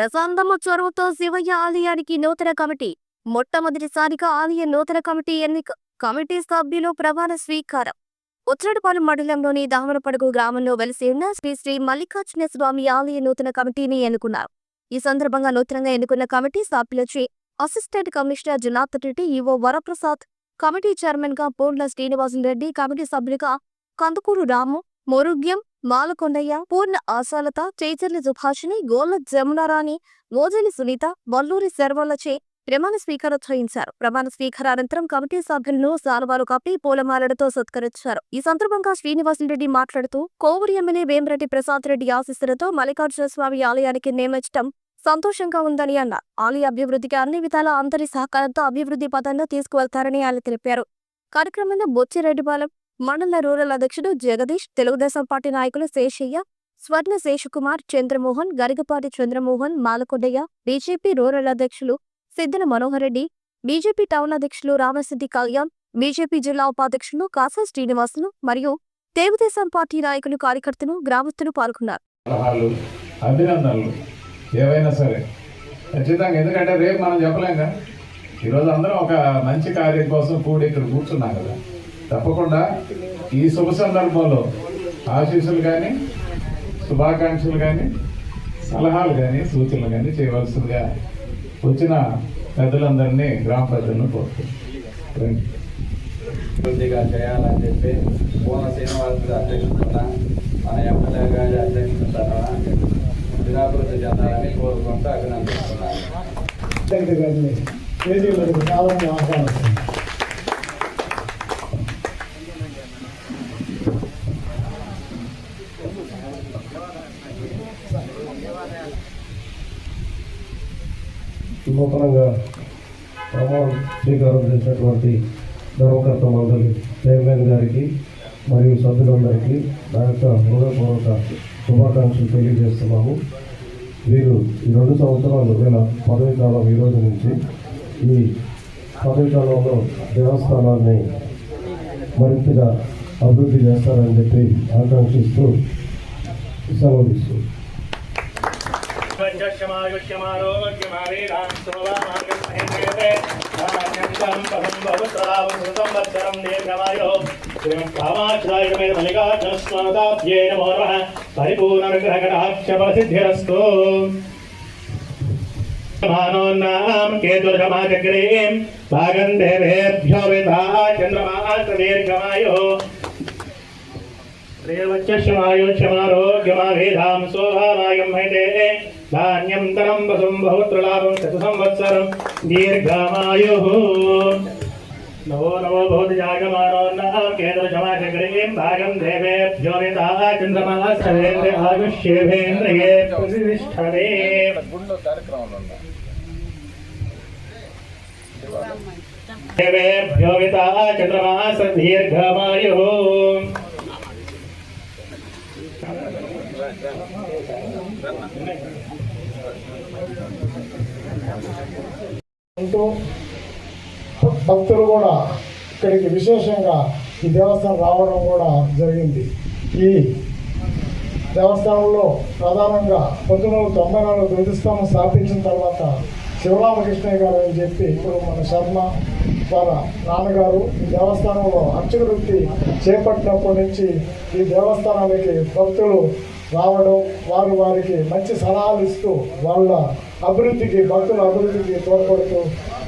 ప్రశాంతమ్మ చొరవతో శివయ్య ఆలయానికి నూతన కమిటీ మొట్టమొదటిసారిగా ఆలయ నూతన కమిటీ ఎన్నిక కమిటీ సభ్యులు ప్రమాణ స్వీకారం. ఉచ్చరడపాలెం మండలంలోని దామరపడుగు గ్రామంలో వెలిసి ఉన్న శ్రీ శ్రీ మల్లికార్జున స్వామి ఆలయ నూతన కమిటీని ఎన్నుకున్నారు. ఈ సందర్భంగా నూతనంగా ఎన్నుకున్న committee సభ్యులచే assistant commissioner Janardhan Reddy EO Varaprasad committee చైర్మన్గా పూర్ణ శ్రీనివాసులు రెడ్డి కమిటీ సభ్యులుగా కందుకూరు రాము మొరుగ్యం మాలకొండయ్య పూర్ణ ఆశాలత చేచర్ల సుభాషిణి గోల జమునారాణి మోజలి సునీత వల్లూరి శర్వలచే ప్రమాణ స్వీకారోత్సహించారు ప్రమాణ స్వీకారానంతరం కమిటీ సభ్యులను సాల్వాలు కప్పి పూలమాలలతో సత్కరించారు. ఈ సందర్భంగా శ్రీనివాసరెడ్డి మాట్లాడుతూ కోవూరు ఎమ్మెల్యే వేమిరెడ్డి ప్రసాద్ రెడ్డి ఆశీస్సులతో మల్లికార్జున స్వామి ఆలయానికి నియమించడం సంతోషంగా ఉందని అన్నారు. ఆలయ అభివృద్ధికి అన్ని విధాల అందరి సహకారంతో అభివృద్ధి పదంలో తీసుకువెళ్తారని ఆయన తెలిపారు. కార్యక్రమంలో బొచ్చిరెడ్డిపాలెం మండల రూరల్ అధ్యక్షుడు జగదీష్ తెలుగుదేశం పార్టీ నాయకులు శేషయ్య స్వర్ణ శేషకుమార్ చంద్రమోహన్ గరిగపాటి చంద్రమోహన్ మాలకొండయ్య బీజేపీ రూరల్ అధ్యక్షులు సిద్దన మనోహర్ రెడ్డి బీజేపీ టౌన్ అధ్యక్షులు రామసిద్ధి కళ్యాణ్ బీజేపీ జిల్లా ఉపాధ్యక్షులు కాసా శ్రీనివాసులు మరియు తెలుగుదేశం పార్టీ నాయకులు కార్యకర్తలు గ్రామస్తులు పాల్గొన్నారు. అభినందనలు. ఏవైనా సరే. ఖచ్చితంగా. ఎందుకంటే రేపు మనం చెప్పలేంగా ఈరోజు అందరం ఒక మంచి కార్యం కోసం కూడి ఇక్కడ కూర్చున్నాం కదా. తప్పకుండా ఈ శుభ సందర్భంలో ఆశీస్సులు కానీ శుభాకాంక్షలు కానీ సలహాలు కానీ సూచనలు కానీ చేయవలసిందిగా వచ్చిన పెద్దలందరినీ గ్రామ ప్రజలను కోరుతున్నాను అభివృద్ధిగా చేయాలని చెప్పి పూర్ణ శ్రీనివాసుడు అధ్యక్షతన మన ఎమ్మెల్యే గారి అధ్యక్షతన దినాభివృద్ధి చెందాలని కోరుకుంటూ అభినందిస్తున్నాను. గారిని వేదికలకు కావాలని ఆహ్వానిస్తున్నాను నూతనంగా ప్రమాణ స్వీకారం చేసినటువంటి ధర్మకర్త మండలి చైర్మన్ గారికి మరియు సభ్యులందరికీ నా యొక్క హృదయపూర్వక శుభాకాంక్షలు తెలియజేస్తున్నాము. వీరు ఈ రెండు సంవత్సరాలు వేల పదవి కాలం నుంచి ఈ పదవి కాలంలో దేవస్థానాన్ని మరింతగా అభివృద్ధి చేస్తారని చెప్పి ఆకాంక్షిస్తూ సెలవు తీసుకుంటాం పరిపూర్ణగ్రహకటాక్షరసిద్ధిరస్తు మానోన్నాం కేతుర్గమాచగ్రీం భాగం దేవేభ్యో విధా చంద్రమాసదీర్ఘమాయో శ్రీవచ్చమాయుష్యమారోగ్యమావేదాం శోభానాయం హైతే ధాన్యం తరం వసుం బహుత్రలాభం శత సంవత్సరం దీర్ఘమాయు నవో నవో భవతి జాగమానోన్నకేంద్రమాచకరీం భాగం దేవేభ్యో విధా చంద్రమాసదేంద్ర ఆయుష్యేభేంద్రియే ప్రతిష్టతే దేవేభ్యో విధా చంద్రమాస దీర్ఘమాయు ఉంటూ భక్తులు కూడా ఇక్కడికి విశేషంగా ఈ దేవస్థానం రావడం కూడా జరిగింది. ఈ దేవస్థానంలో ప్రధానంగా పంతొమ్మిది వందల తొంభై నాలుగు ధ్వజస్తంభం స్థాపించిన తర్వాత శివరామకృష్ణయ్య గారు అని చెప్పి ఇప్పుడు మన శర్మ వాళ్ళ నాన్నగారు ఈ దేవస్థానంలో అర్చక వృత్తి చేపట్టినప్పటి నుంచి ఈ దేవస్థానానికి భక్తులు రావడం వారు వారికి మంచి సలహాలు ఇస్తూ వాళ్ళ అభివృద్ధికి భక్తుల అభివృద్ధికి తోడ్పడుతూ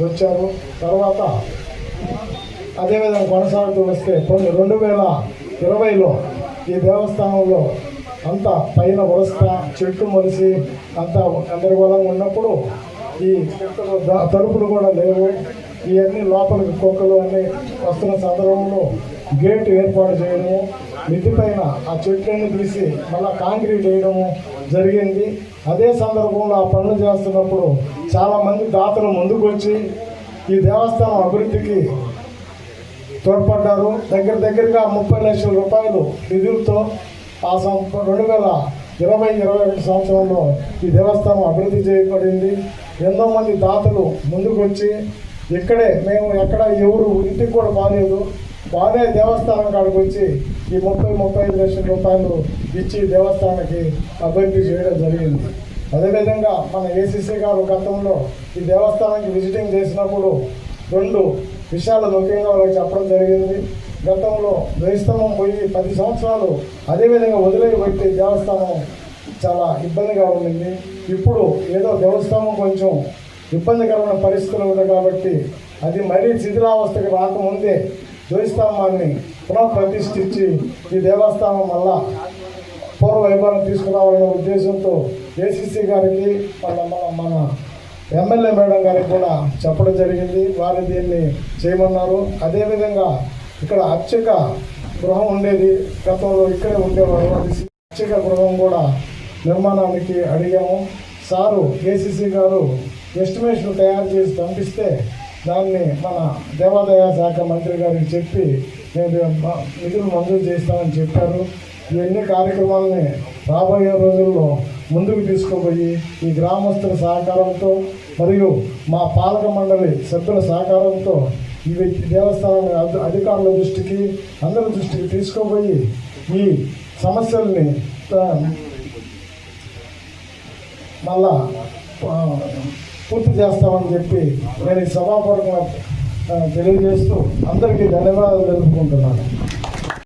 వచ్చారు తర్వాత అదేవిధంగా కొనసాగుతూ వస్తే కొన్ని రెండు వేల ఇరవైలో ఈ దేవస్థానంలో అంత పైన వరస్త చెట్టు మొలిసి అంత గందరగోళంగా ఉన్నప్పుడు ఈ తలుపులు కూడా లేవు. ఇవన్నీ లోపలికి కుక్కలు అన్నీ వస్తున్న సందర్భంలో గేట్ ఏర్పాటు చేయడము మిద్ది పైన ఆ చెట్లను తీసి మళ్ళీ కాంక్రీట్ వేయడము జరిగింది. అదే సందర్భంలో ఆ పనులు చేస్తున్నప్పుడు చాలామంది దాతలు ముందుకు వచ్చి ఈ దేవస్థానం అభివృద్ధికి తోడ్పడ్డారు. దగ్గర దగ్గరగా ముప్పై లక్షల రూపాయలు నిధులతో ఆ సంవత్సరం రెండు వేల ఇరవై ఇరవై ఒకటి సంవత్సరంలో ఈ దేవస్థానం అభివృద్ధి చేయబడింది. ఎంతో మంది దాతలు ముందుకు వచ్చి ఇక్కడే మేము ఎక్కడ ఎవరు ఇంటికి కూడా బాగాలేదు వారే దేవస్థానం కాడికి వచ్చి ఈ ముప్పై ముప్పై ఐదు లక్షల రూపాయలు ఇచ్చి దేవస్థానానికి అభివృద్ధి చేయడం జరిగింది. అదేవిధంగా మన ఏసీసీ గారు గతంలో ఈ దేవస్థానానికి విజిటింగ్ చేసినప్పుడు రెండు విషయాలు ముఖ్యంగా వాళ్ళకి చెప్పడం జరిగింది. గతంలో ద్వైస్తంభం పోయి పది సంవత్సరాలు అదేవిధంగా వదిలేయబట్టి దేవస్థానం చాలా ఇబ్బందిగా ఉండింది. ఇప్పుడు ఏదో దేవస్థానం కొంచెం ఇబ్బందికరమైన పరిస్థితులు ఉంది కాబట్టి అది మరీ శిథిలావస్థకి రాకముందే ధ్వజస్తంభాన్ని పునఃప్రతిష్ఠించి ఈ దేవస్థానం వల్ల పూర్వ వైభవం తీసుకురావాలనే ఉద్దేశంతో ఏసీసీ గారికి మన మన మన ఎమ్మెల్యే మేడం గారికి కూడా చెప్పడం జరిగింది. వారు దీన్ని చేయమన్నారు. అదేవిధంగా ఇక్కడ అర్చక గృహం ఉండేది. గతంలో ఇక్కడే ఉండేవారు. అర్చక గృహం కూడా నిర్మాణానికి అడిగాము. సారు కేసీసీ గారు ఎస్టిమేషన్ తయారు చేసి పంపిస్తే దాన్ని మన దేవాదాయ శాఖ మంత్రి గారికి చెప్పి నేను నిధులు మంజూరు చేస్తానని చెప్పారు. ఇవన్నీ కార్యక్రమాలని రాబోయే రోజుల్లో ముందుకు తీసుకుపోయి ఈ గ్రామస్తుల సహకారంతో మరియు మా పాలక మండలి సభ్యుల సహకారంతో ఇవి దేవస్థానం అధికారుల దృష్టికి అందరి దృష్టికి తీసుకుపోయి ఈ సమస్యల్ని మళ్ళా పూర్తి చేస్తామని చెప్పి నేను ఈ సభాపరంగా తెలియజేస్తూ అందరికీ ధన్యవాదాలు తెలుపుకుంటున్నాను.